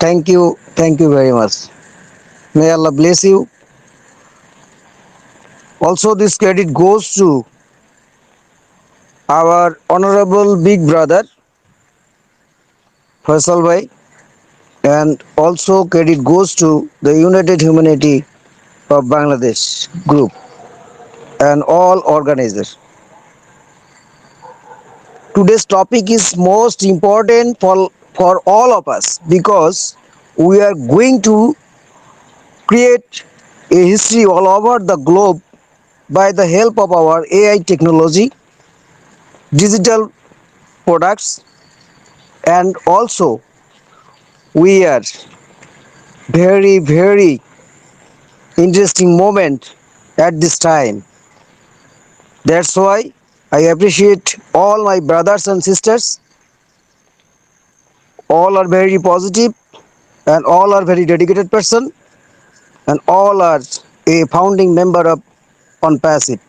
Thank you. Thank you very much. May Allah bless you. Also, this credit goes to our honorable big brother, Faisal Bhai, and also credit goes to the United Humanity of Bangladesh group and all organizers. Today's topic is most important for, for all of us because we are going to create a history all over the globe by the help of our AI technology, digital products, and also we are very, very interesting moment at this time. That's why I appreciate all my brothers and sisters. All are very positive and all are very dedicated person and all are a founding member of on passive.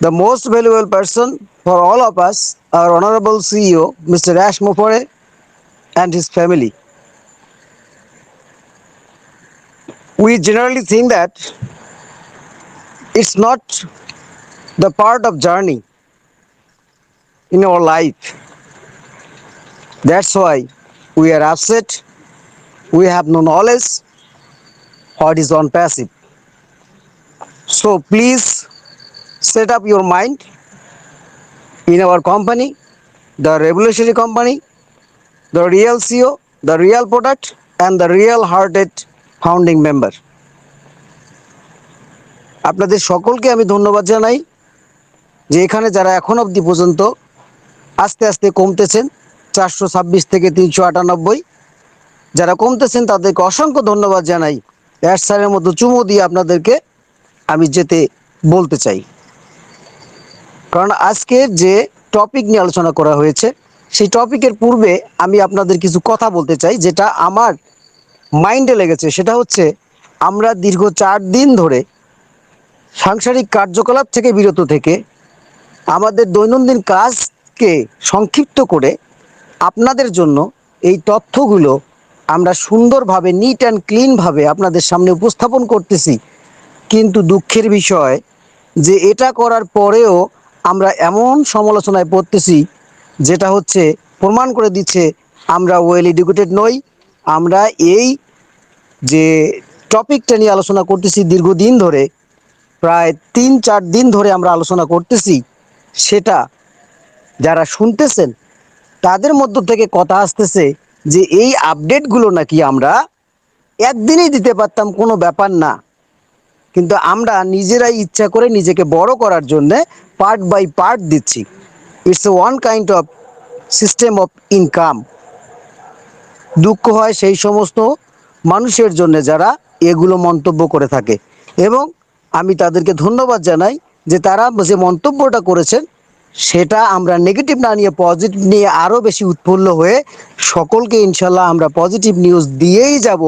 The most valuable person for all of us, our honorable CEO, Mr. Ash Mopore and his family. We generally think that it's not the part of journey in our life. That's why we are upset. We have no knowledge what is on passive. So please set up your mind in our company, the revolutionary company, the real CEO, the real product, and the real hearted founding member. আপনাদের সকলকে আমি ধন্যবাদ জানাই যে এখানে যারা এখন অবধি পর্যন্ত আস্তে আস্তে কমতেছেন চারশো ছাব্বিশ থেকে তিনশো আটানব্বই। যারা কমতেছেন তাদেরকে অসংখ্য ধন্যবাদ জানাই। অ্যাড স্যারের মতো চুমো দিয়ে আপনাদেরকে আমি যেতে বলতে চাই। কারণ আজকের যে টপিক নিয়ে আলোচনা করা হয়েছে, সেই টপিকের পূর্বে আমি আপনাদের কিছু কথা বলতে চাই, যেটা আমার মাইন্ডে লেগেছে। সেটা হচ্ছে, আমরা দীর্ঘ চার দিন ধরে সাংসারিক কার্যকলাপ থেকে বিরত থেকে আমাদের দৈনন্দিন কাজকে সংক্ষিপ্ত করে আপনাদের জন্য এই তথ্যগুলো আমরা সুন্দরভাবে নিট অ্যান্ড ক্লিনভাবে আপনাদের সামনে উপস্থাপন করতেছি। কিন্তু দুঃখের বিষয় যে এটা করার পরেও আমরা এমন সমালোচনায় পড়তেছি, যেটা হচ্ছে, প্রমাণ করে দিচ্ছে, আমরা ওয়েল এডুকেটেড নই, আমরা এই যে টপিকটা নিয়ে আলোচনা করতেছি দীর্ঘদিন ধরে, প্রায় তিন চার দিন ধরে আমরা আলোচনা করতেছি, সেটা যারা শুনতেছেন তাদের মধ্য থেকে কথা আসতেছে যে এই আপডেটগুলো নাকি আমরা একদিনেই দিতে পারতাম, কোনো ব্যাপার না। কিন্তু আমরা নিজেরাই ইচ্ছা করে নিজেকে বড় করার জন্য পার্ট বাই পার্ট দিচ্ছি। It's a one kind of system of income দুঃখ হয় সেই সমস্ত মানুষের জন্য যারা এগুলো মন্তব্য করে থাকে। এবং আমি তাদেরকে ধন্যবাদ জানাই যে তারা যে মন্তব্যটা করেছেন সেটা আমরা নেগেটিভ না নিয়ে পজিটিভ নিয়ে আরও বেশি উৎফুল্ল হয়ে সকলকে ইনশাল্লাহ আমরা পজিটিভ নিউজ দিয়েই যাব।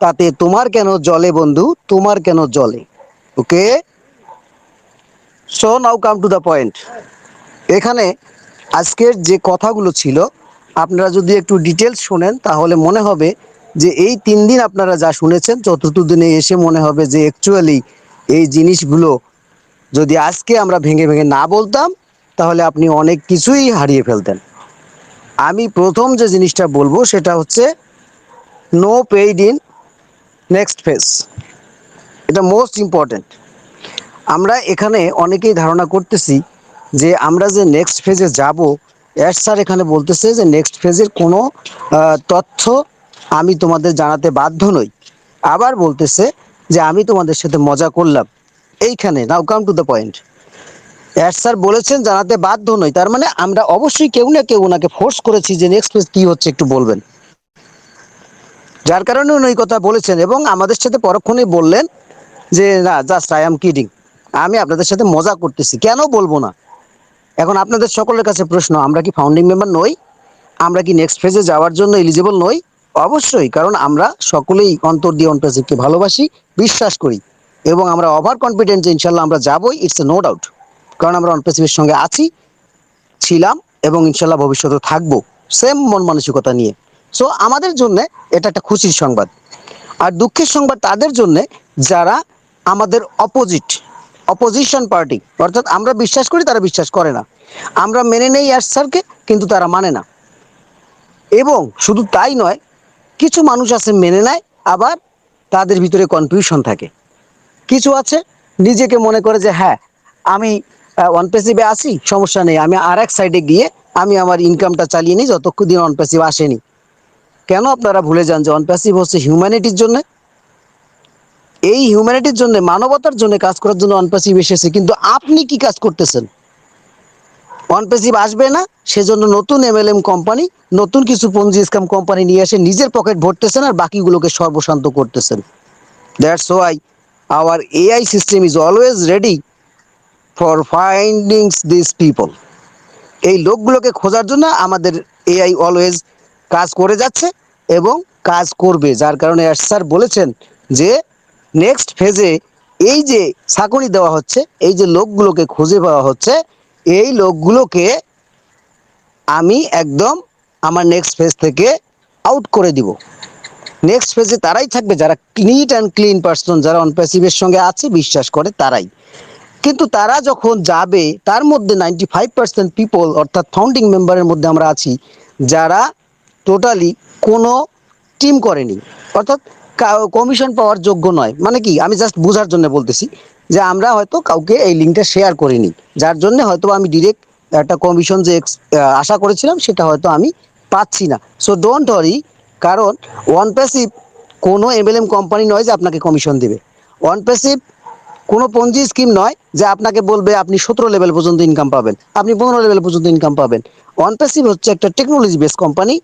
তাতে তোমার কেন জলে বন্ধু? তোমার কেন জলে? Okay so now come to the point এখানে আজকের যে কথাগুলো ছিল, আপনারা যদি একটু ডিটেলস শোনেন, তাহলে মনে হবে যে এই তিন দিন আপনারা যা শুনেছেন, চতুর্থ দিনে এসে মনে হবে যে অ্যাকচুয়ালি এই জিনিসগুলো যদি আজকে আমরা ভেঙে ভেঙে না বলতাম তাহলে আপনি অনেক কিছুই হারিয়ে ফেলতেন। আমি প্রথম যে জিনিসটা বলব সেটা হচ্ছে no paid in next phase এটা মোস্ট ইম্পর্ট্যান্ট আমরা এখানে অনেকেই ধারণা করতেছি যে আমরা যে নেক্সট ফেজে যাব অ্যাড স্যার এখানে বলতেছে যে নেক্সট ফেজের কোনো তথ্য আমি তোমাদের জানাতে বাধ্য নই। আবার বলতেছে যে আমি তোমাদের সাথে মজা করলাম। এইখানে now come to the point add sir বলেছেন, জানাতে বাধ্য নই। তার মানে আমরা অবশ্যই কেউ না কেউ ওনাকে ফোর্স করেছি যে নেক্সট ফেজ কি হচ্ছে একটু বলবেন। যার কারণে উনি কথা বলেছেন এবং আমাদের সাথে পরক্ষণেই বললেন যে, না জাস্ট আই এম কিডিং আমি আপনাদের সাথে মজা করতেছি। কেন বলব না? এখন আপনাদের সকলের কাছে প্রশ্ন, আমরা কি ফাউন্ডিং মেম্বার নই? আমরা কি নেক্সট ফেজে যাওয়ার জন্য এলিজিবল নই? অবশ্যই, কারণ আমরা সকলেই অন্তর দিয়ে অনপ্রেসিভকে ভালোবাসি, বিশ্বাস করি এবং আমরা ওভার কনফিডেন্ট যে ইনশাল্লাহ আমরা যাবই ইটস এ নো ডাউট কারণ আমরা অনপ্রেসিভের সঙ্গে আছি, ছিলাম এবং ইনশাল্লাহ ভবিষ্যতে থাকব সেম মন মানসিকতা নিয়ে। সো আমাদের জন্য এটা একটা খুশির সংবাদ। আর দুঃখের সংবাদ তাদের জন্য যারা আমাদের অপোজিট অপোজিশন পার্টি অর্থাৎ আমরা বিশ্বাস করি তারা বিশ্বাস করে না। আমরা মেনে নেই আর স্যারকে কিন্তু তারা মানে না। এবং শুধু তাই নয়, কিছু মানুষ আছে মেনে নেয়, আবার তাদের ভিতরে কনফিউশন থাকে। কিছু আছে নিজেকে মনে করে যে হ্যাঁ আমি ওয়ান পেসিভে আসি সমস্যা নেই। আমি আর এক সাইডে গিয়ে আমি আমার ইনকামটা চালিয়ে নিই, যতক্ষণ দিন অন প্যাসিভ আসেনি। কেন আপনারা ভুলে যান যে অন প্যাসিভ হচ্ছে হিউম্যানিটির জন্য? এই হিউম্যানিটির জন্য, মানবতার জন্য কাজ করার জন্য অন প্যাসিভ এসেছে, কিন্তু আপনি কি কাজ করতেছেন? অন প্যাসিভ আসবে না, সেজন্য নতুন এমএলএম কোম্পানি নতুন কিছু পঞ্জি স্ক্যাম কোম্পানি নিয়ে এসে নিজের পকেট ভরতেছেন আর বাকিগুলোকে সর্বশান্ত করতেছেন। That's why our AI system is always ready for findings this people এই লোকগুলোকে খোঁজার জন্য আমাদের এআই অলওয়েজ কাজ করে যাচ্ছে এবং কাজ করবে, যার কারণে স্যার বলেছেন যে নেক্সট ফেজে এই যে সাকনি দেওয়া হচ্ছে, এই যে লোকগুলোকে খুঁজে পাওয়া হচ্ছে, এই লোকগুলোকে আমি একদম আমার নেক্সট ফেজ থেকে আউট করে দিব। নেক্সট ফেজে তারাই থাকবে, যারা নিট অ্যান্ড ক্লিন পার্সন যারা অনপ্যাসিভের সঙ্গে আছে, বিশ্বাস করে তারাই। কিন্তু তারা যখন যাবে, তার মধ্যে নাইনটি ফাইভ পার্সেন্ট পিপল অর্থাৎ ফাউন্ডিং মেম্বারের মধ্যে আমরা আছি, যারা টোটালি কোনো টিম করেনি। অর্থাৎ কমিশন পাওয়ার যোগ্য নয়। মানে কি? আমি জাস্ট বোঝার জন্য বলতেছি যে আমরা হয়তো কাউকে এই লিঙ্কটা শেয়ার করিনি। যার জন্য হয়তো আমি ডিরেক্ট একটা কমিশন যে আশা করেছিলাম, সেটা হয়তো আমি পাচ্ছি না। সো ডোন্ট ওয়ারি কারণ ওয়ান প্যাসিভ কোনো এমএলএম কোম্পানি নয় যে আপনাকে কমিশন দেবে। ওয়ান প্যাসিভ কোনো পঞ্জি স্কিম নয় যে আপনাকে বলবে আপনি সতেরো লেভেল পর্যন্ত ইনকাম পাবেন, আপনি পনেরো লেভেল পর্যন্ত ইনকাম পাবেন। অনপ্যাসিভ হচ্ছে একটা টেকনোলজি বেস কোম্পানি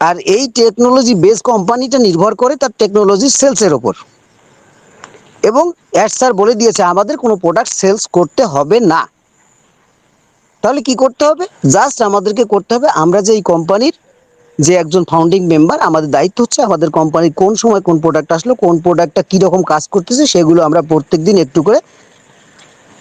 আর এই টেকনোলজি বেস কোম্পানিটা নির্ভর করে তার টেকনোলজি সেলসের ওপর। এবং অ্যাড স্যার বলে দিয়েছে, আমাদের কোনো প্রোডাক্ট সেলস করতে হবে না। তাহলে কি করতে হবে? জাস্ট আমাদেরকে করতে হবে, আমরা যে এই কোম্পানির যে একজন ফাউন্ডিং মেম্বার আমাদের দায়িত্ব হচ্ছে আমাদের কোম্পানির কোন সময় কোন প্রোডাক্ট আসলো, কোন প্রোডাক্টটা কীরকম কাজ করতেছে, সেগুলো আমরা প্রত্যেক দিন একটু করে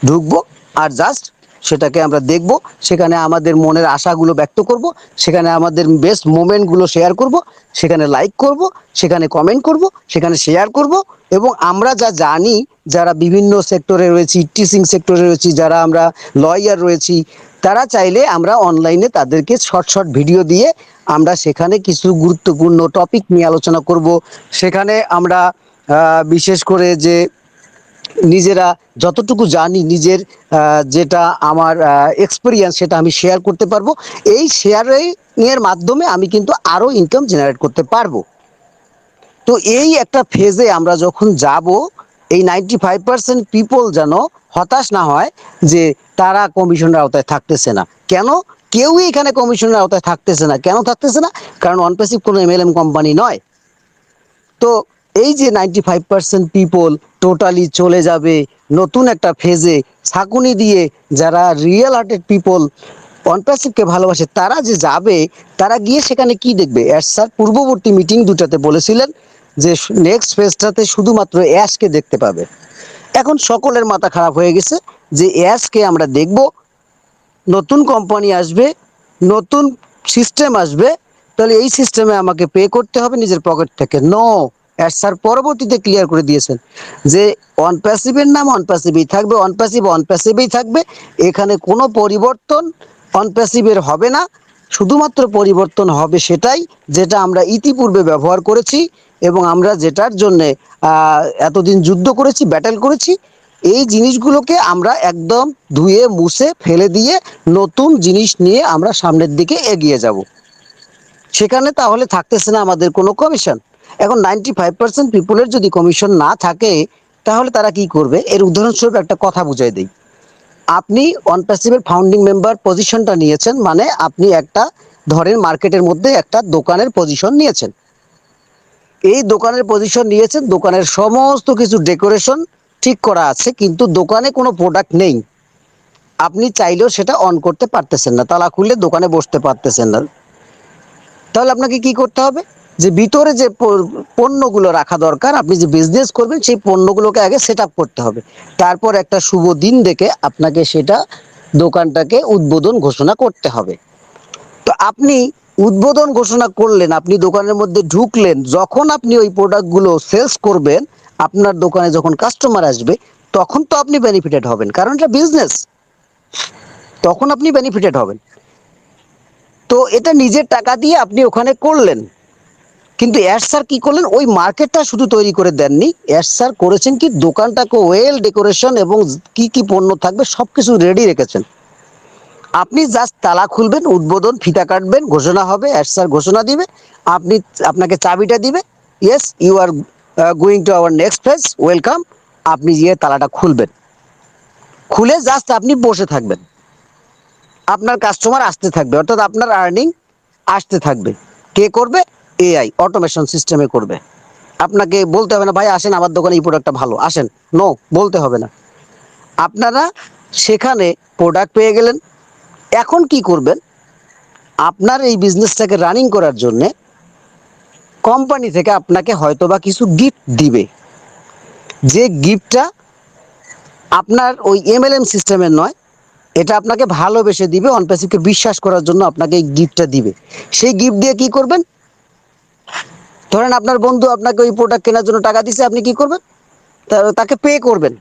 ঢুকবো। আর জাস্ট সেটাকে আমরা দেখব, সেখানে আমাদের মনের আশাগুলো ব্যক্ত করব, সেখানে আমাদের বেস্ট মোমেন্টগুলো শেয়ার করব, সেখানে লাইক করব, সেখানে কমেন্ট করব, সেখানে শেয়ার করব। এবং আমরা যা জানি, যারা বিভিন্ন সেক্টরে রয়েছি টিচিং সেক্টরে রয়েছি, যারা আমরা লয়ার রয়েছি তারা চাইলে আমরা অনলাইনে তাদেরকে শর্ট শর্ট ভিডিও দিয়ে আমরা সেখানে কিছু গুরুত্বপূর্ণ টপিক নিয়ে আলোচনা করব। সেখানে আমরা বিশেষ করে যে নিজেরা যতটুকু জানি নিজের যেটা আমার এক্সপিরিয়েন্স সেটা আমি শেয়ার করতে পারব। এই শেয়ারিং এর মাধ্যমে আমি কিন্তু আরও ইনকাম জেনারেট করতে পারব। তো এই একটা ফেজে আমরা যখন যাব, এই নাইনটি ফাইভ পার্সেন্ট পিপল যেন হতাশ না হয় যে তারা কমিশনের আওতায় থাকতেছে না। কেন? কেউই এখানে কমিশনের আওতায় থাকতেছে না। কেন থাকতেছে না? কারণ অনপেসিভ কোনো এমএলএম কোম্পানি নয়। তো এই যে ninety five percent people totally চলে যাবে, নতুন একটা ফেজে ছাকুনি দিয়ে যারা রিয়েল হার্টেড পিপল অনপ্যাসিভকে ভালোবাসে, তারা যে যাবে, তারা গিয়ে সেখানে কি দেখবে? অ্যাশ স্যার পূর্ববর্তী মিটিং দুটাতে বলেছিলেন যে নেক্সট ফেজটাতে শুধুমাত্র অ্যাশকে দেখতে পাবে। এখন সকলের মাথা খারাপ হয়ে গেছে যে অ্যাশকে আমরা দেখব নতুন কোম্পানি আসবে, নতুন সিস্টেম আসবে, তাহলে এই সিস্টেমে আমাকে পে করতে হবে নিজের পকেট থেকে। নো স্যার পরবর্তীতে ক্লিয়ার করে দিয়েছেন যে অন প্যাসিভের নাম অন প্যাসিভেই থাকবে অন প্যাসিভ অন থাকবে, এখানে কোনো পরিবর্তন অন প্যাসিভের হবে না। শুধুমাত্র পরিবর্তন হবে সেটাই যেটা আমরা ইতিপূর্বে ব্যবহার করেছি এবং আমরা যেটার জন্যে এতদিন যুদ্ধ করেছি ব্যাটেল করেছি, এই জিনিসগুলোকে আমরা একদম ধুয়ে, মুছে, ফেলে দিয়ে নতুন জিনিস নিয়ে আমরা সামনের দিকে এগিয়ে যাব। সেখানে তাহলে থাকতেছে না আমাদের কোনো কমিশন এখন নাইনটি ফাইভ পার্সেন্ট পিপুলের যদি কমিশন না থাকে, তাহলে তারা কি করবে? এর উদাহরণস্বরূপ একটা কথা বুঝাই দিই। আপনি অনপ্যাসিভের ফাউন্ডিং মেম্বার পজিশনটা নিয়েছেন মানে আপনি একটা, ধরেন মার্কেটের মধ্যে একটা দোকানের পজিশন নিয়েছেন। এই দোকানের পজিশন নিয়েছেন, দোকানের সমস্ত কিছু ডেকোরেশন ঠিক করা আছে, কিন্তু দোকানে কোনো প্রোডাক্ট নেই। আপনি চাইলেও সেটা অন করতে পারতেছেন না, তালা খুলে দোকানে বসতে পারতেছেন না। তাহলে আপনাকে কি করতে হবে? যে ভিতরে যে পণ্যগুলো রাখা দরকার, আপনি যে বিজনেস করবেন, সেই পণ্যগুলোকে আগে সেট করতে হবে। তারপর একটা শুভ দিন দেখে আপনাকে সেটা দোকানটাকে উদ্বোধন ঘোষণা করতে হবে। তো আপনি উদ্বোধন ঘোষণা করলেন, আপনি দোকানের মধ্যে ঢুকলেন, যখন আপনি ওই প্রোডাক্টগুলো সেলস করবেন, আপনার দোকানে যখন কাস্টমার আসবে, তখন তো আপনি বেনিফিটেড হবেন, কারণ এটা বিজনেস তখন আপনি বেনিফিটেড হবেন। তো এটা নিজের টাকা দিয়ে আপনি ওখানে করলেন। কিন্তু অ্যাড স্যার কি করলেন? ওই মার্কেটটা শুধু তৈরি করে দেননি। অ্যাড স্যার করেছেন কি? দোকানটাকে ওয়েল ডেকোরেশন এবং কি কি পণ্য থাকবে সব কিছু রেডি রেখেছেন। আপনি জাস্ট তালা খুলবেন, উদ্বোধন, ফিতা কাটবেন, ঘোষণা হবে অ্যাড স্যার ঘোষণা দিবে, আপনি আপনাকে চাবিটা দিবে। Yes you are going to our next phase welcome আপনি গিয়ে তালাটা খুলবেন। খুলে জাস্ট আপনি বসে থাকবেন। আপনার কাস্টমার আসতে থাকবে, অর্থাৎ আপনার আর্নিং আসতে থাকবে। কে করবে? এআই অটোমেশন সিস্টেমে করবে। আপনাকে বলতে হবে না, ভাই, আসেন, আমার দোকানে এই প্রোডাক্টটা ভালো। আসেন। নো বলতে হবে না। আপনারা সেখানে প্রোডাক্ট পেয়ে গেলেন। এখন কি করবেন? আপনার এই বিজনেসটাকে রানিং করার জন্যে কোম্পানি থেকে আপনাকে হয়তোবা কিছু গিফট দিবে। যে গিফটটা আপনার ওই এমএলএম সিস্টেমের নয়, এটা আপনাকে ভালোবেসে দিবে অনপ্যাসিভকে বিশ্বাস করার জন্য আপনাকে এই গিফটটা দিবে। সেই গিফট দিয়ে কি করবেন? ধরেন আপনার বন্ধু আপনাকে ওই প্রোডাক্ট কেনার জন্য টাকা দিছে, আপনি কি করবেন? তাকে পে করবেন।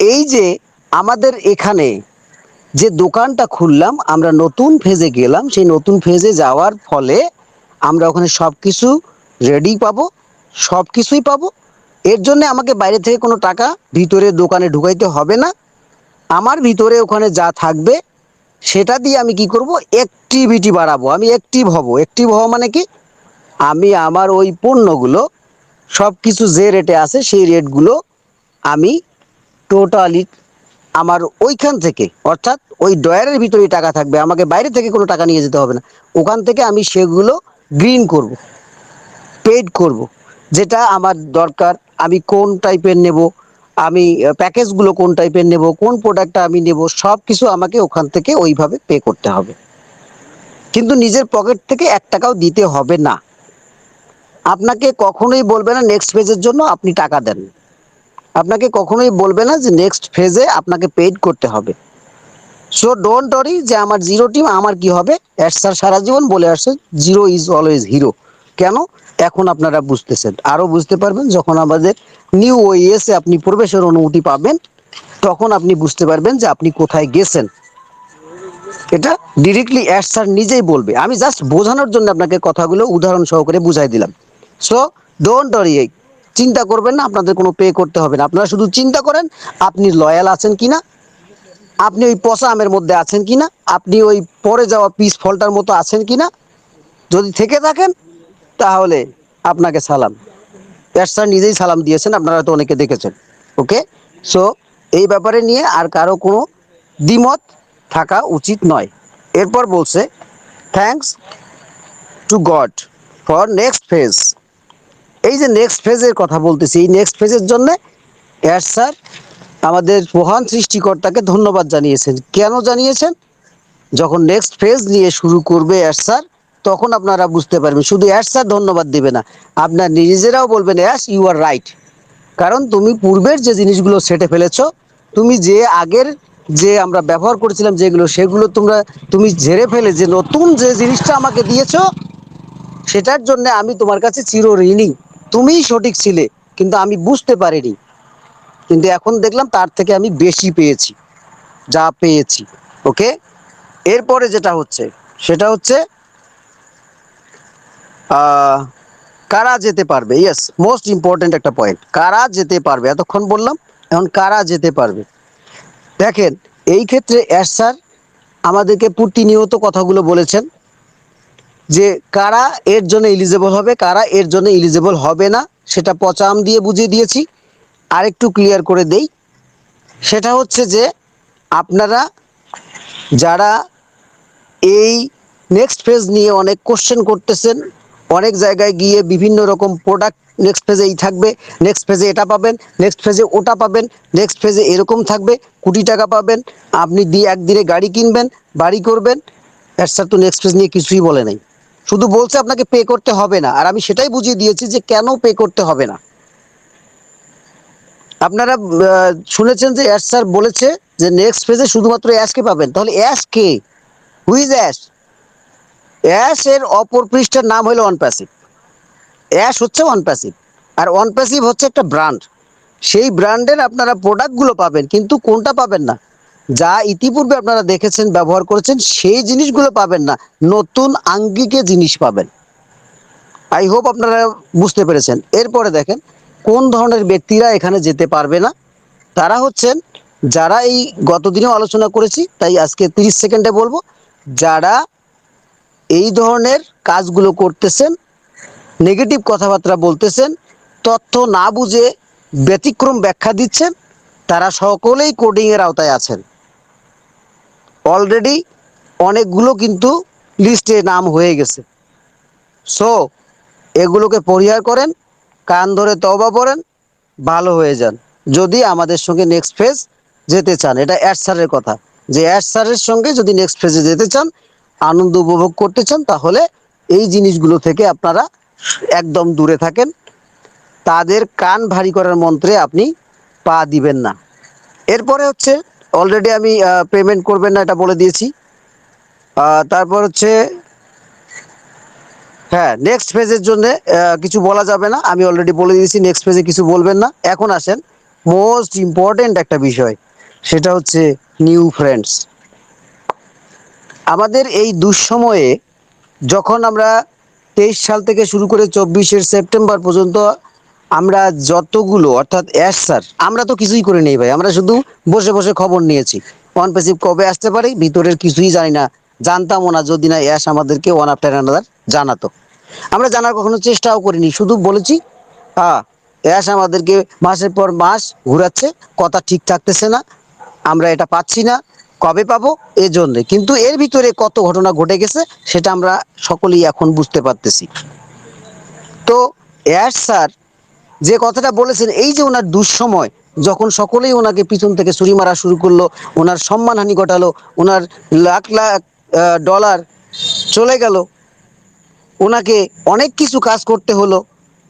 এই যে আমাদের এখানে যে দোকানটা খুললাম, আমরা নতুন ফেজে গেলাম, সেই নতুন ফেজে যাওয়ার ফলে আমরা ওখানে সব কিছু রেডি পাবো সব কিছুই পাবো। এর জন্য আমাকে বাইরে থেকে কোনো টাকা ভিতরে দোকানে ঢুকাইতে হবে না। আমার ভিতরে ওখানে যা থাকবে, সেটা দিয়ে আমি কি করব? অ্যাক্টিভিটি বাড়াবো। আমি অ্যাক্টিভ হব। অ্যাক্টিভ হওয়া মানে কি? আমি আমার ওই পণ্যগুলো সব কিছু যে রেটে আছে সেই রেটগুলো আমি টোটালি আমার ওইখান থেকে, অর্থাৎ ওই ডয়ারের ভিতরেই টাকা থাকবে। আমাকে বাইরে থেকে কোনো টাকা নিয়ে যেতে হবে না। ওখান থেকে আমি সেগুলো গ্রিন করব পেড করব। যেটা আমার দরকার, আমি কোন টাইপের নেব, আমি প্যাকেজগুলো কোন টাইপের নেব, কোন প্রোডাক্টটা আমি নেব সব কিছু আমাকে ওখান থেকে ওইভাবে পে করতে হবে। কিন্তু নিজের পকেট থেকে এক টাকাও দিতে হবে না। আপনাকে কখনোই বলবে না নেক্সট ফেজের জন্য আপনি টাকা দেন। আপনাকে কখনোই বলবে না যে নেক্সট ফেজে আপনাকে পেইড করতে হবে। সো ডোন্ট ওয়ারি যে আমার জিরো টিম আমার কি হবে? অ্যাড স্যার সারা জীবন বলে আসছে জিরো ইজ অলওয়েজ হিরো কেন? এখন আপনারা বুঝতেছেন। আরও বুঝতে পারবেন, যখন আমাদের নিউ ওইএসে আপনি প্রবেশের অনুমতি পাবেন, তখন আপনি বুঝতে পারবেন যে আপনি কোথায় গেছেন। এটা ডিরেক্টলি অ্যাড স্যার নিজেই বলবে। আমি জাস্ট বোঝানোর জন্য আপনাকে কথাগুলো উদাহরণ সহকারে বুঝাই দিলাম। সো ডোন্ট ওয়ারি চিন্তা করবেন না, আপনাদের কোনো পে করতে হবে না। আপনারা শুধু চিন্তা করেন, আপনি লয়াল আছেন কি না আপনি ওই পচা আমের মধ্যে আছেন কি না আপনি ওই পরে যাওয়া পিস ফলটার মতো আছেন কি না যদি থেকে থাকেন, তাহলে আপনাকে সালাম। স্যার নিজেই সালাম দিয়েছেন, আপনারা তো অনেকে দেখেছেন। ওকে সো এই ব্যাপারে নিয়ে আর কারও কোনো দ্বিমত থাকা উচিত নয়। এরপর বলছে thanks to God for next phase এই যে নেক্সট ফেজের কথা বলতেছি, এই নেক্সট ফেজের জন্য অ্যাড স্যার আমাদের মহান সৃষ্টিকর্তাকে ধন্যবাদ জানিয়েছেন। কেন জানিয়েছেন? যখন নেক্সট ফেজ নিয়ে শুরু করবে অ্যাড স্যার তখন আপনারা বুঝতে পারবেন। শুধু অ্যাড স্যার ধন্যবাদ দেবে না, আপনার নিজেরাও বলবেন অ্যাস ইউ আর রাইট কারণ তুমি পূর্বের যে জিনিসগুলো সেটে ফেলেছো, তুমি যে আগের যে আমরা ব্যবহার করেছিলাম যেগুলো, সেগুলো তোমরা, তুমি ঝেড়ে ফেলে যে নতুন যে জিনিসটা আমাকে দিয়েছ, সেটার জন্য আমি তোমার কাছে চির ঋণী তুমিই সঠিক ছিলে, কিন্তু আমি বুঝতে পারিনি। কিন্তু এখন দেখলাম তার থেকে আমি বেশি পেয়েছি, যা পেয়েছি, ওকে? এরপরে যেটা হচ্ছে, সেটা হচ্ছে কারা যেতে পারবে? ইয়েস মোস্ট ইম্পর্টেন্ট একটা পয়েন্ট কারা যেতে পারবে? এতক্ষণ বললাম, এখন কারা যেতে পারবে? দেখেন, এই ক্ষেত্রে, অ্যাশ স্যার আমাদেরকে প্রতিনিয়ত কথাগুলো বলেছেন যে কারা এর জন্য এলিজেবল হবে, কারা এর জন্য এলিজেবল হবে না, সেটা পচা আম দিয়ে বুঝিয়ে দিয়েছি। আরেকটু ক্লিয়ার করে দেই। সেটা হচ্ছে যে আপনারা যারা এই নেক্সট ফেজ নিয়ে অনেক কোশ্চেন করতেছেন, অনেক জায়গায় গিয়ে বিভিন্ন রকম প্রোডাক্ট নেক্সট ফেজে এই থাকবে নেক্সট ফেজে এটা পাবেন নেক্সট ফেজে ওটা পাবেন নেক্সট ফেজে এরকম থাকবে কোটি টাকা পাবেন, আপনি দিয়ে একদিনে গাড়ি কিনবেন, বাড়ি করবেন স্যার তো নেক্সট ফেজ নিয়ে কিছুই বলে নাই। শুধু বলছে আপনাকে পে করতে হবে না। আর আমি সেটাই বুঝিয়ে দিয়েছি যে কেন পে করতে হবে না। আপনারা শুনেছেন যে অ্যাশ স্যার বলেছে যে নেক্সট ফেজে শুধুমাত্র অ্যাশকে পাবেন। তাহলে অ্যাশ কে? হুইজ অ্যাশ অ্যাশ এর অপর পৃষ্ঠের নাম হলো অন প্যাসিভ অ্যাশ হচ্ছে অন প্যাসিভ আর অন প্যাসিভ হচ্ছে একটা ব্র্যান্ড সেই ব্র্যান্ডের আপনারা প্রোডাক্টগুলো পাবেন, কিন্তু কোনটা পাবেন না? যা ইতিপূর্বে আপনারা দেখেছেন, ব্যবহার করেছেন, সেই জিনিসগুলো পাবেন না। নতুন আঙ্গিকে জিনিস পাবেন। আই হোপ আপনারা বুঝতে পেরেছেন। এরপরে দেখেন, কোন ধরনের ব্যক্তিরা এখানে যেতে পারবে না? তারা হচ্ছেন, যারা এই গতদিনেও আলোচনা করেছি, তাই আজকে তিরিশ সেকেন্ডে বলব, যারা এই ধরনের কাজগুলো করতেছেন নেগেটিভ কথাবার্তা বলতেছেন, তথ্য না বুঝে ব্যতিক্রম ব্যাখ্যা দিচ্ছেন, তারা সকলেই কোডিংয়ের আওতায় আছেন। অলরেডি অনেকগুলো কিন্তু লিস্টে নাম হয়ে গেছে। সো এগুলোকে পরিহার করেন, কান ধরে তবা পড়েন, ভালো হয়ে যান। যদি আমাদের সঙ্গে নেক্সট ফেজ যেতে চান, এটা অ্যাড স্যারের কথা। যে অ্যাড স্যারের সঙ্গে যদি নেক্সট ফেজে যেতে চান, আনন্দ উপভোগ করতে চান, তাহলে এই জিনিসগুলো থেকে আপনারা একদম দূরে থাকেন। তাদের কান ভারী করার মন্ত্রে আপনি পা দিবেন না। এরপরে হচ্ছে অলরেডি আমি পেমেন্ট করবেন না, এটা বলে দিয়েছি। তারপর হচ্ছে হ্যাঁ নেক্সট ফেজের জন্য কিছু বলা যাবে না। আমি অলরেডি বলে দিয়েছি নেক্সট ফেজে কিছু বলবেন না। এখন আসেন মোস্ট ইম্পর্টেন্ট একটা বিষয়, সেটা হচ্ছে নিউ ফ্রেন্ডস আমাদের এই দুঃসময়ে, যখন আমরা তেইশ সাল থেকে শুরু করে চব্বিশের সেপ্টেম্বর পর্যন্ত আমরা যতগুলো, অর্থাৎ অ্যাশ স্যার, আমরা তো কিছুই করে নেই ভাই, আমরা শুধু বসে বসে খবর নিয়েছি। ওয়ান পেসিভ কবে আসতে পারে, ভিতরের কিছুই জানি না। জানতামও না, যদি না অ্যাশ আমাদেরকে ওয়ান আফটার অ্যানাদার জানাতো। আমরা জানার কখনো চেষ্টাও করিনি, শুধু বলেছি হ্যাঁ অ্যাশ আমাদেরকে মাসের পর মাস ঘুরাচ্ছে, কথা ঠিক থাকতেছে না, আমরা এটা পাচ্ছি না, কবে পাবো এই জন্যে। কিন্তু এর ভিতরে কত ঘটনা ঘটে গেছে, সেটা আমরা সকলেই এখন বুঝতে পারতেছি। তো অ্যাশ স্যার যে কথাটা বলেছেন, এই যে ওনার দুঃসময়, যখন সকলেই ওনাকে পিছন থেকে ছুরি মারা শুরু করল, ওনার সম্মানহানি ঘটালো, ওনার লাখ লাখ ডলার চলে গেল, ওনাকে অনেক কিছু কাজ করতে হলো।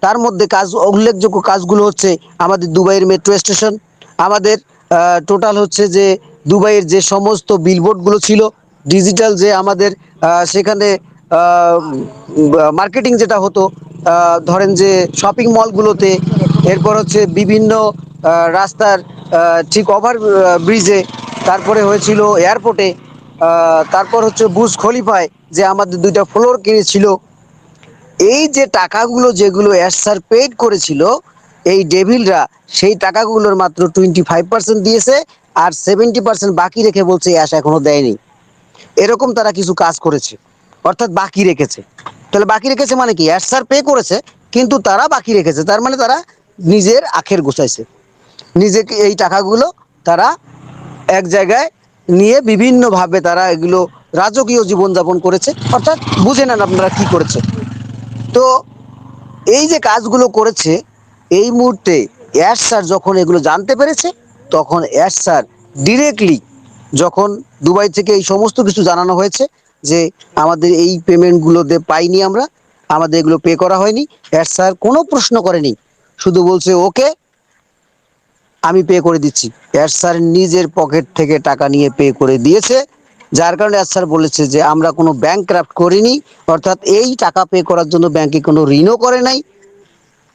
তার মধ্যে কাজ, উল্লেখযোগ্য কাজগুলো হচ্ছে আমাদের দুবাইয়ের মেট্রো স্টেশন আমাদের টোটাল হচ্ছে যে দুবাইয়ের যে সমস্ত বিলবোর্ডগুলো ছিল ডিজিটাল যে আমাদের সেখানে মার্কেটিং যেটা হতো ধরেন যে শপিং মলগুলোতে এরপর হচ্ছে বিভিন্ন রাস্তার ঠিক ওভার ব্রিজে তারপরে হয়েছিল এয়ারপোর্টে তারপর হচ্ছে বুজ খলিফায় যে আমাদের দুইটা ফ্লোর কিনেছিল। এই যে টাকাগুলো যেগুলো স্যার পেড করেছিল, এই ডেভিলরা সেই টাকাগুলোর মাত্র টোয়েন্টি ফাইভ পার্সেন্ট দিয়েছে আর সেভেন্টি পার্সেন্ট বাকি রেখে বলছে অ্যাশ এখনও দেয়নি। এরকম তারা কিছু কাজ করেছে। অর্থাৎ বাকি রেখেছে। তাহলে বাকি রেখেছে মানে কি? অ্যাশ স্যার পে করেছে, কিন্তু তারা বাকি রেখেছে। তার মানে তারা নিজের আখের গোছাইছে। নিজেকে এই টাকাগুলো তারা এক জায়গায় নিয়ে বিভিন্নভাবে তারা এগুলো রাজকীয় জীবনযাপন করেছে। অর্থাৎ বুঝে নেন আপনারা কি করেছে। তো এই যে কাজগুলো করেছে, এই মুহূর্তে অ্যাশ স্যার যখন এগুলো জানতে পেরেছে, তখন অ্যাশ স্যার ডিরেক্টলি যখন দুবাই থেকে এই সমস্ত কিছু জানানো হয়েছে যে আমাদের এই পেমেন্টগুলো দে পাইনি আমরা, আমাদের এগুলো পে করা হয়নি। অ্যাশ স্যার কোনো প্রশ্ন করেনি। শুধু বলছে, ওকে, আমি পে করে দিচ্ছি। এর স্যার নিজের পকেট থেকে টাকা নিয়ে পে করে দিয়েছে। যার কারণে এর স্যার বলেছে যে, আমরা কোনো ব্যাংক ক্রাফট করিনি। অর্থাৎ এই টাকা পে করার জন্য ব্যাংকে কোনো ঋণও করে নাই।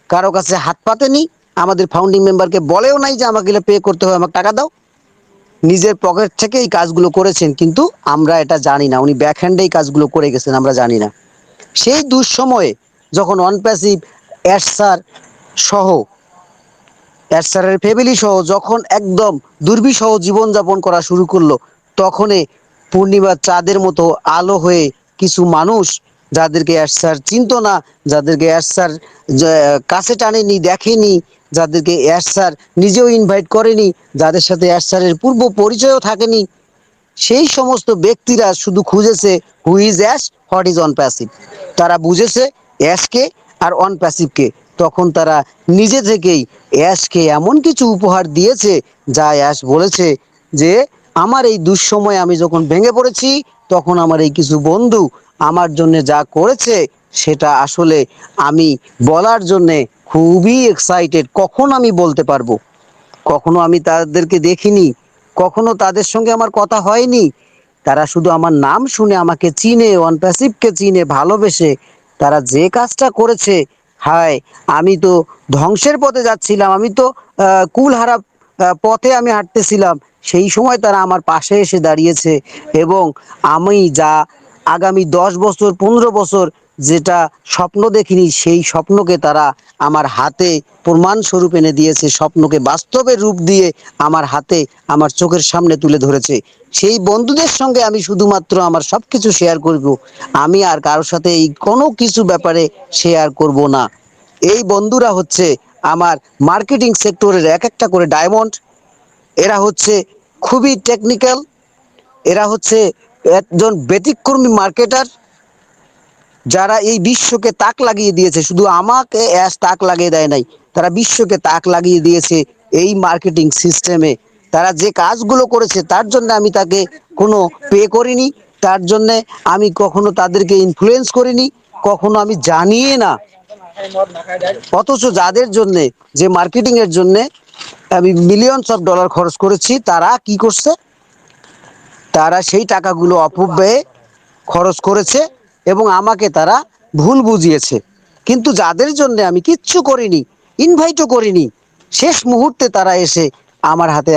কারও কাছে হাত পাতেনি। আমাদের ফাউন্ডিং মেম্বারকে বলেও নাই যে, আমাকে পে করতে হবে, আমাকে টাকা দাও। নিজের পকেট থেকে এই কাজগুলো করেছেন, কিন্তু আমরা এটা জানি না। উনি ব্যাক হ্যান্ডে এই কাজগুলো করে গেছেন, আমরা জানি না। সেই দুঃসময়ে যখন অনপ্যাসিভ স্যার সহ স্যারের ফ্যামিলি সহ যখন একদম দুর্বিসহ জীবনযাপন করা শুরু করল, তখনই পূর্ণিমার চাঁদের মতো আলো হয়ে কিছু মানুষ যাদেরকে স্যার চিনতো না, যাদেরকে স্যার কাছে টানেনি, দেখেনি যাদেরকে স্যার নিজেও ইনভাইট করেনি, যাদের সাথে স্যারের পূর্ব পরিচয়ও থাকেনি, সেই সমস্ত ব্যক্তিরা শুধু খুঁজেছে who is Ash what is Onpassive তারা বুঝেছে অ্যাশকে আর অন প্যাসিভকে তখন তারা নিজে থেকেই অ্যাশকে এমন কিছু উপহার দিয়েছে, যা অ্যাশ বলেছে যে, আমার এই দুঃসময়ে আমি যখন ভেঙে পড়েছি, তখন আমার এই কিছু বন্ধু আমার জন্য যা করেছে, সেটা আসলে আমি বলার জন্যে খুবই এক্সাইটেড কখন আমি বলতে পারব? কখনো আমি তাদেরকে দেখিনি, কখনো তাদের সঙ্গে আমার কথা হয়নি। তারা শুধু আমার নাম শুনে আমাকে চিনে ওয়ান প্যাসিভকে চিনে, ভালোবেসে, তারা যে কাজটা করেছে, হায়, আমি তো ধ্বংসের পথে যাচ্ছিলাম, আমি তো কুলহারা পথে আমি হাঁটতেছিলাম, সেই সময় তারা আমার পাশে এসে দাঁড়িয়েছে এবং আমি যা আগামী দশ বছর, পনেরো বছর যেটা স্বপ্ন দেখিনি, সেই স্বপ্নকে তারা আমার হাতে প্রমাণ স্বরূপ এনে দিয়েছে, স্বপ্নকে বাস্তবের রূপ দিয়ে আমার হাতে, আমার চোখের সামনে তুলে ধরেছে। সেই বন্ধুদের সঙ্গে আমি শুধুমাত্র আমার সব কিছু শেয়ার করব। আমি আর কারোর সাথে এই কোনো কিছু ব্যাপারে শেয়ার করব না। এই বন্ধুরা হচ্ছে আমার মার্কেটিং সেক্টরের এক একটা করে ডায়মন্ড এরা হচ্ছে খুবই টেকনিক্যাল এরা হচ্ছে একজন ব্যতিক্রমী মার্কেটার যারা এই বিশ্বকে তাক লাগিয়ে দিয়েছে, শুধু আমাকে অ্যাস তাক লাগিয়ে দেয় নাই, তারা বিশ্বকে তাক লাগিয়ে দিয়েছে এই মার্কেটিং সিস্টেমে তারা যে কাজগুলো করেছে, তার জন্য আমি তাকে কোনো পে করিনি, তার জন্য আমি কখনো তাদেরকে ইনফ্লুয়েন্স করিনি, কখনো আমি জানিয়ে না। অথচ যাদের জন্য, যে মার্কেটিং এর জন্য আমি মিলিয়নস অফ ডলার খরচ করেছি, তারা কি করছে? তারা সেই টাকাগুলো অপব্যয়ে খরচ করেছে এবং আমাকে তারা ভুল বুঝিয়েছে। কিন্তু যাদের জন্য আমি কিচ্ছু করিনি ইনভাইটও করিনি, শেষ মুহূর্তে তারা এসে আমার হাতে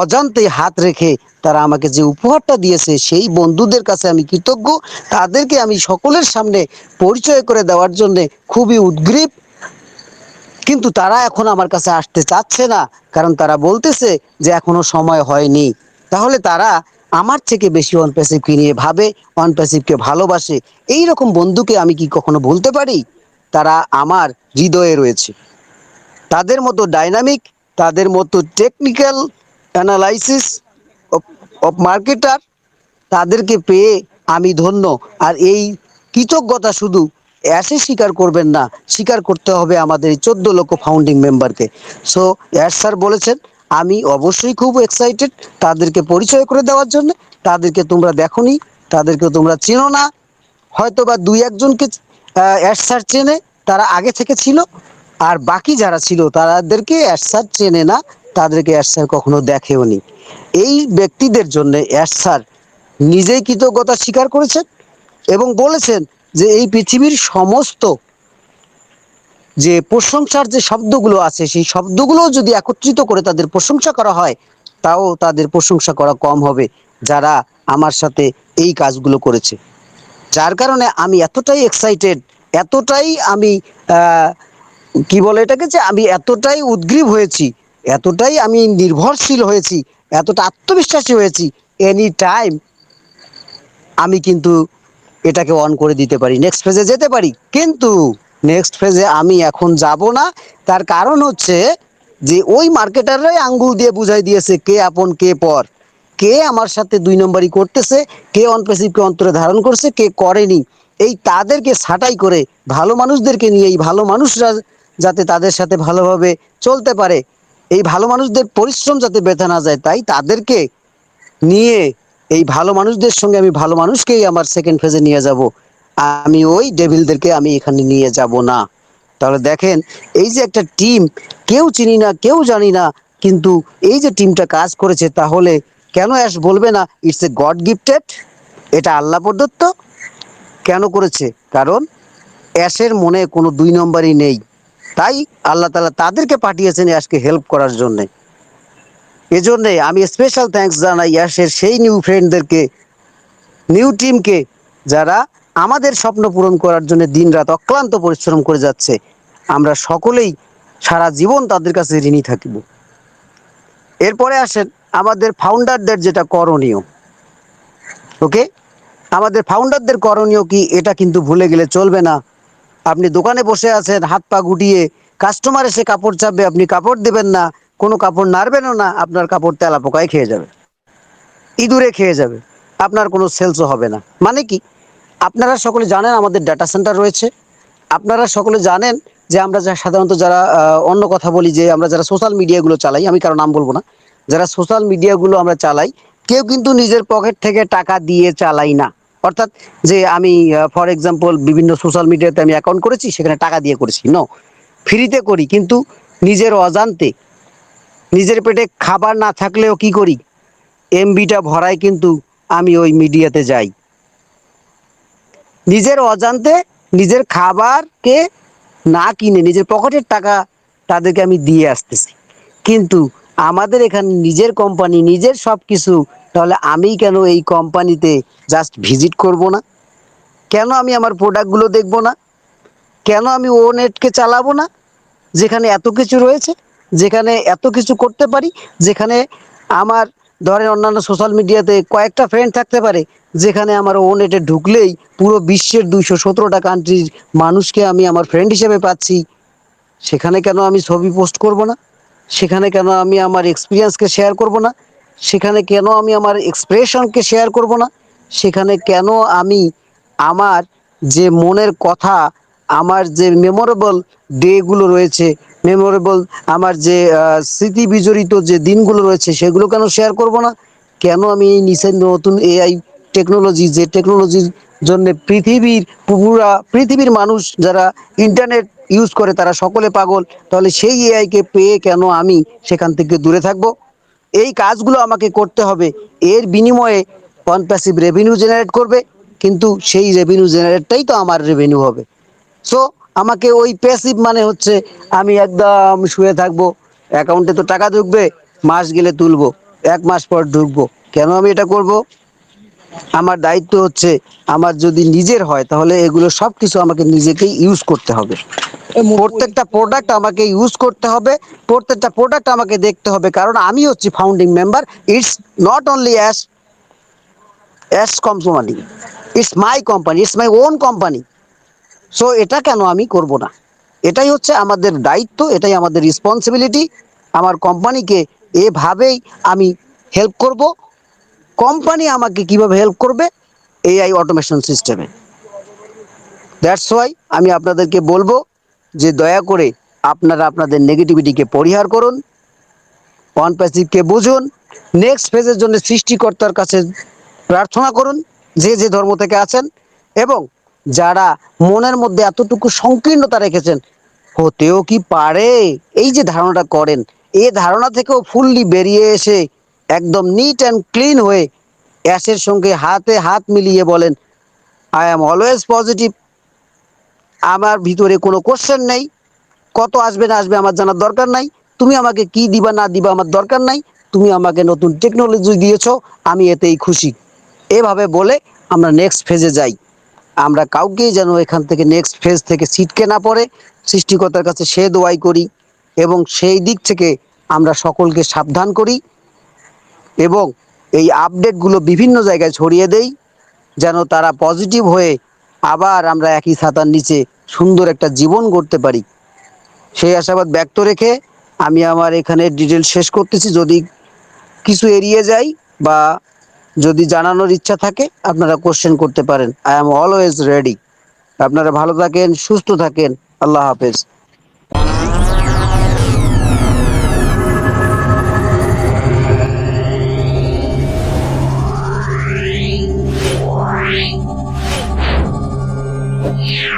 অজান্তে হাত রেখে তারা আমাকে যে উপহারটা দিয়েছে, সেই বন্ধুদের কাছে আমি কৃতজ্ঞ। তাদেরকে আমি সকলের সামনে পরিচয় করে দেওয়ার জন্যে খুবই উদ্গ্রীব। কিন্তু তারা এখন আমার কাছে আসতে চাচ্ছে না, কারণ তারা বলতেছে যে এখনও সময় হয়নি। তাহলে তারা আমার থেকে বেশি ওয়ান প্যাসিভকে নিয়ে ভাবে ওয়ান প্যাসিভকে ভালোবাসে এই রকম বন্ধুকে আমি কি কখনো বলতে পারি? তারা আমার হৃদয়ে রয়েছে। তাদের মতো ডাইনামিক তাদের মতো টেকনিক্যাল অ্যানালাইসিস অফ মার্কেটার তাদেরকে পেয়ে আমি ধন্য। আর এই কৃতজ্ঞতা শুধু অ্যাসে স্বীকার করবেন না, স্বীকার করতে হবে আমাদের এই চোদ্দ লক্ষ ফাউন্ডিং মেম্বারকে সো অ্যাস স্যার বলেছেন আমি অবশ্যই খুব এক্সাইটেড তাদেরকে পরিচয় করে দেওয়ার জন্য। তাদেরকে তোমরা দেখোনি তাদেরকে তোমরা চেনো না। হয়তো বা দুই একজনকে অ্যাস স্যার চেনে, তারা আগে থেকে ছিল। আর বাকি যারা ছিল, তাদেরকে অ্যাস স্যার চেনে না, তাদেরকে অ্যাস স্যার কখনো দেখেওনি এই ব্যক্তিদের জন্য অ্যাস স্যার নিজেই কৃতজ্ঞতা স্বীকার করেছেন এবং বলেছেন যে এই পৃথিবীর সমস্ত যে প্রশংসার যে শব্দগুলো আছে, সেই শব্দগুলো যদি একত্রিত করে তাদের প্রশংসা করা হয়, তাও তাদের প্রশংসা করা কম হবে যারা আমার সাথে এই কাজগুলো করেছে। যার কারণে আমি এতটাই এক্সাইটেড এতটাই আমি কি বলে এটাকে যে আমি এতটাই উদ্গ্রীব হয়েছি, এতটাই আমি নির্ভরশীল হয়েছি, এতটা আত্মবিশ্বাসী হয়েছি এনি টাইম আমি কিন্তু এটাকে অন করে দিতে পারি নেক্সট ফেজে যেতে পারি। কিন্তু নেক্সট ফেজে আমি এখন যাব না। তার কারণ হচ্ছে যে ওই মার্কেটাররাই আঙ্গুল দিয়ে বুঝাই দিয়েছে কে আপন, কে পর। কে আমার সাথে দুই নম্বরই করতেছে, কে অনপ্রেসিভকে অন্তরে ধারণ করছে, কে করেনি। এই তাদেরকে ছাঁটাই করে ভালো মানুষদেরকে নিয়ে, এই ভালো মানুষরা যাতে তাদের সাথে ভালোভাবে চলতে পারে, এই ভালো মানুষদের পরিশ্রম যাতে বেথা না যায়, তাই তাদেরকে নিয়ে এই ভালো মানুষদের সঙ্গে আমি ভালো মানুষকেই আমার সেকেন্ড ফেজে নিয়ে যাব। আমি ওই ডেভিলদেরকে আমি এখানে নিয়ে যাব না। তাহলে দেখেন, এই যে একটা টিম, কেউ চিনি না, কেউ জানি না, কিন্তু এই যে টিমটা কাজ করেছে, তাহলে কেন অ্যাশ বলবে না ইটস এ গড গিফটেড এটা আল্লাহ প্রদত্ত কেন করেছে? কারণ অ্যাশের মনে কোনো দুই নম্বরই নেই। তাই আল্লাহ তালা তাদেরকে পাঠিয়েছেন অ্যাশকে হেল্প করার জন্যে। এজন্যে আমি স্পেশাল থ্যাঙ্কস জানাই ইয়াসের সেই নিউ ফ্রেন্ডদেরকে নিউ টিমকে যারা আমাদের স্বপ্ন পূরণ করার জন্য দিনরাত অক্লান্ত পরিশ্রম করে যাচ্ছে। আমরা সকলেই সারা জীবন তাদের কাছে ঋণী থাকিব। এরপরে আসেন আমাদের ফাউন্ডারদের যেটা করণীয়। ওকে? আমাদের ফাউন্ডারদের করণীয় কি? এটা কিন্তু ভুলে গেলে চলবে না। আপনি দোকানে বসে আছেন, হাত পা গুটিয়ে কাস্টমার এসে কাপড় চাপবে, আপনি কাপড় দেবেন না, কোনো কাপড় নাড়বেনও না, আপনার কাপড় তেলা পোকায় খেয়ে যাবে। ইঁদুরে খেয়ে যাবে। আপনার কোনো সেলসও হবে না। মানে কি? আপনারা সকলে জানেন আমাদের ডাটা সেন্টার রয়েছে। আপনারা সকলে জানেন যে আমরা যা সাধারণত যারা অন্য কথা বলি যে আমরা যারা সোশ্যাল মিডিয়াগুলো চালাই, আমি কারও নাম বলব না, যারা সোশ্যাল মিডিয়াগুলো আমরা চালাই, কেউ কিন্তু নিজের পকেট থেকে টাকা দিয়ে চালাই না। অর্থাৎ যে আমি ফর এক্সাম্পল বিভিন্ন সোশ্যাল মিডিয়াতে আমি অ্যাকাউন্ট করেছি, সেখানে টাকা দিয়ে করেছি। নো ফ্রিতে করি, কিন্তু নিজের অজান্তে, নিজের পেটে খাবার না থাকলেও কি করি? এমবিটা ভরাই কিন্তু আমি ওই মিডিয়াতে যাই। নিজের অজান্তে নিজের খাবারকে না কিনে নিজের পকেটের টাকা তাদেরকে আমি দিয়ে আসতেছি। কিন্তু আমাদের এখানে নিজের কোম্পানি নিজের সব কিছু তাহলে আমি কেন এই কোম্পানিতে জাস্ট ভিজিট করব না? কেন আমি আমার প্রোডাক্টগুলো দেখব না? কেন আমি ও নেটকে চালাবো না? যেখানে এত কিছু রয়েছে, যেখানে এত কিছু করতে পারি, যেখানে আমার ধরেন অন্যান্য সোশ্যাল মিডিয়াতে কয়েকটা ফ্রেন্ড থাকতে পারে যেখানে আমার ও নেটে ঢুকলেই পুরো বিশ্বের দুইশো সতেরোটা কান্ট্রির মানুষকে আমি আমার ফ্রেন্ড হিসেবে পাচ্ছি। সেখানে কেন আমি ছবি পোস্ট করব না? সেখানে কেন আমি আমার এক্সপিরিয়েন্সকে শেয়ার করব না? সেখানে কেন আমি আমার এক্সপ্রেশনকে শেয়ার করব না? সেখানে কেন আমি আমার যে মনের কথা, আমার যে মেমোরেবল ডেগুলো রয়েছে মেমোরেবল আমার যে স্মৃতি বিজড়িত যে দিনগুলো রয়েছে, সেগুলো কেন শেয়ার করব না? কেন আমি এই নিচের নতুন এআই টেকনোলজি যে টেকনোলজির জন্য পৃথিবীর পুরা, পৃথিবীর মানুষ যারা ইন্টারনেট ইউজ করে, তারা সকলে পাগল। তাহলে সেই এআইকে পেয়ে কেন আমি সেখান থেকে দূরে থাকব? এই কাজগুলো আমাকে করতে হবে। এর বিনিময়ে অন প্যাসিভ রেভিনিউ জেনারেট করবে, কিন্তু সেই রেভিনিউ জেনারেটটাই তো আমার রেভিনিউ হবে। সো আমাকে ওই প্যাসিভ মানে হচ্ছে আমি একদম শুয়ে থাকব। অ্যাকাউন্টে তো টাকা ঢুকবে, মাস গেলে তুলবো। এক মাস পর ঢুকবো। কেন আমি এটা করব? আমার দায়িত্ব হচ্ছে আমার যদি নিজের হয় তাহলে এগুলো সব কিছু আমাকে নিজেকেই ইউজ করতে হবে। প্রত্যেকটা প্রোডাক্ট আমাকে ইউজ করতে হবে প্রত্যেকটা প্রোডাক্ট আমাকে দেখতে হবে কারণ আমি হচ্ছি founding member it's not only Ash Ash company it's my company it's my own company so এটা কেন আমি করব না? এটাই হচ্ছে আমাদের দায়িত্ব এটাই আমাদের রেসপন্সিবিলিটি আমার কোম্পানিকে এভাবেই আমি হেল্প করব কোম্পানি আমাকে কীভাবে হেল্প করবে? এআই অটোমেশন সিস্টেমে দ্যাটস ওয়াই আমি আপনাদেরকে বলব যে দয়া করে আপনারা আপনাদের নেগেটিভিটিকে পরিহার করুন ওয়ান প্যাসিভকে বুঝুন নেক্সট ফেজের জন্য সৃষ্টিকর্তার কাছে প্রার্থনা করুন, যে যে ধর্ম থেকে আছেন এবং যারা মনের মধ্যে এতটুকু সংকীর্ণতা রেখেছেন, হতেও কি পারে? এই যে ধারণাটা করেন, এ ধারণা থেকেও ফুললি বেরিয়ে এসে একদম নিট অ্যান্ড ক্লিন হয়ে অ্যাশের সঙ্গে হাতে হাত মিলিয়ে বলেন আই অ্যাম অলওয়েজ পজিটিভ আমার ভিতরে কোনো কোশ্চেন নেই। কত আসবে না আসবে আমার জানার দরকার নাই। তুমি আমাকে কি দিবা না দিবা আমার দরকার নাই। তুমি আমাকে নতুন টেকনোলজি দিয়েছ, আমি এতেই খুশি। এভাবে বলে আমরা নেক্সট ফেজে যাই। আমরা কাউকেই যেন এখান থেকে নেক্সট ফেজ থেকে ছিটকে না পড়ে। সৃষ্টিকর্তার কাছে সে দোয়াই করি এবং সেই দিক থেকে আমরা সকলকে সাবধান করি। এবং এই আপডেটগুলো বিভিন্ন জায়গায় ছড়িয়ে দেই, যেন তারা পজিটিভ হয়ে আবার আমরা একই ছাতার নিচে সুন্দর একটা জীবন গড়তে পারি। সেই আশাবাদ ব্যক্ত রেখে আমি আমার এখানে ডিটেল শেষ করতেছি। যদি কিছু এড়িয়ে যাই বা যদি জানানোর ইচ্ছা থাকে, আপনারা কোশ্চেন করতে পারেন। আই এম অলওয়েজ রেডি আপনারা ভালো থাকেন, সুস্থ থাকেন। আল্লাহ হাফেজ। Yeah.